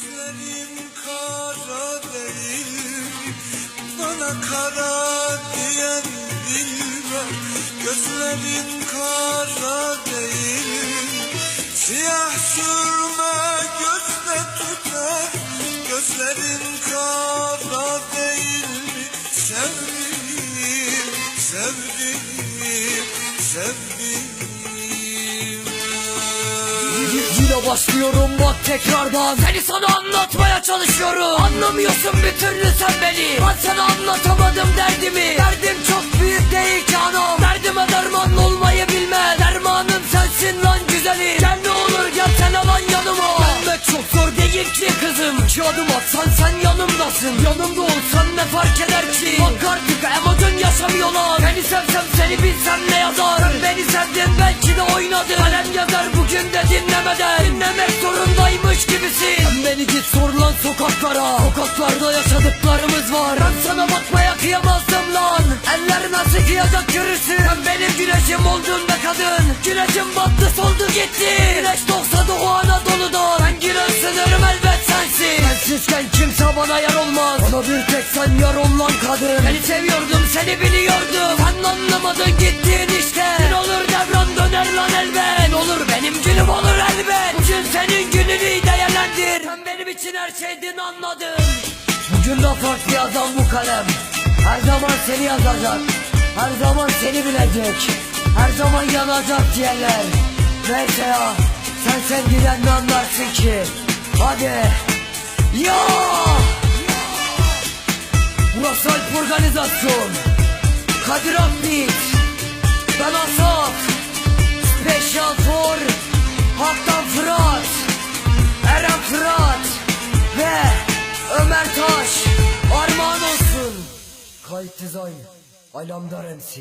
Gözlerin kara değil Bana kara diyen bilmem. Gözlerin kara değil Siyah sürme gözde tutar. Gözlerin kara değil mi Sevdiğim, sevdiğim, sevdiğim Başlıyorum bak tekrardan. Seni sana anlatmaya çalışıyorum. Anlamıyorsun bir türlü sen beni. Ben sana anlatamadım derdimi. Derdim çok büyük değil canım. Derdime derman olmayı bilmez. Dermanım sensin lan güzelim. Gel ne olur gel sen alan yanıma. Gelmek çok zor değil ki kızım. İki adım atsan sen yanımdasın. Yanımda olsan ne fark eder ki? Bak artık emojun yaşamıyorlar. Seni sevsem seni bilsem ne yazar? Sen beni sevdin belki de oynadın. Kalem yazar bugün de dinlemeden Dinlemek zorundaymış gibisin. Beni git sor lan sokaklara. Sokaklarda yaşadıklarımız var. Ben sana bakmaya kıyamazdım lan. Eller nasıl kıyaacak görürsün. Sen benim güneşim oldun be kadın. Güneşim battı soldu gitti. Güneş doğsa Doğu Anadolu'da. Ben giren sınırım elbet sensin. Sensizken kimse bana yar olmaz. Bana bir tek sen yar ol lan kadın. Seni seviyordum seni biliyordum. Sen anlamadın gittin işte. Gün olur devran döner lan Bugün senin gününü değerlendir. Sen benim için her şeydin anladın. Bugün de farklı yazan bu kalem. Her zaman seni yazacak. Her zaman seni bilecek. Her zaman yanacak diyenler. Neyse ya Sen sevgiden ne anlarsın ki? Hadi. Ya! Burası Alp Organizasyon. Kadir Akbit Kayıt Design Alamdar MC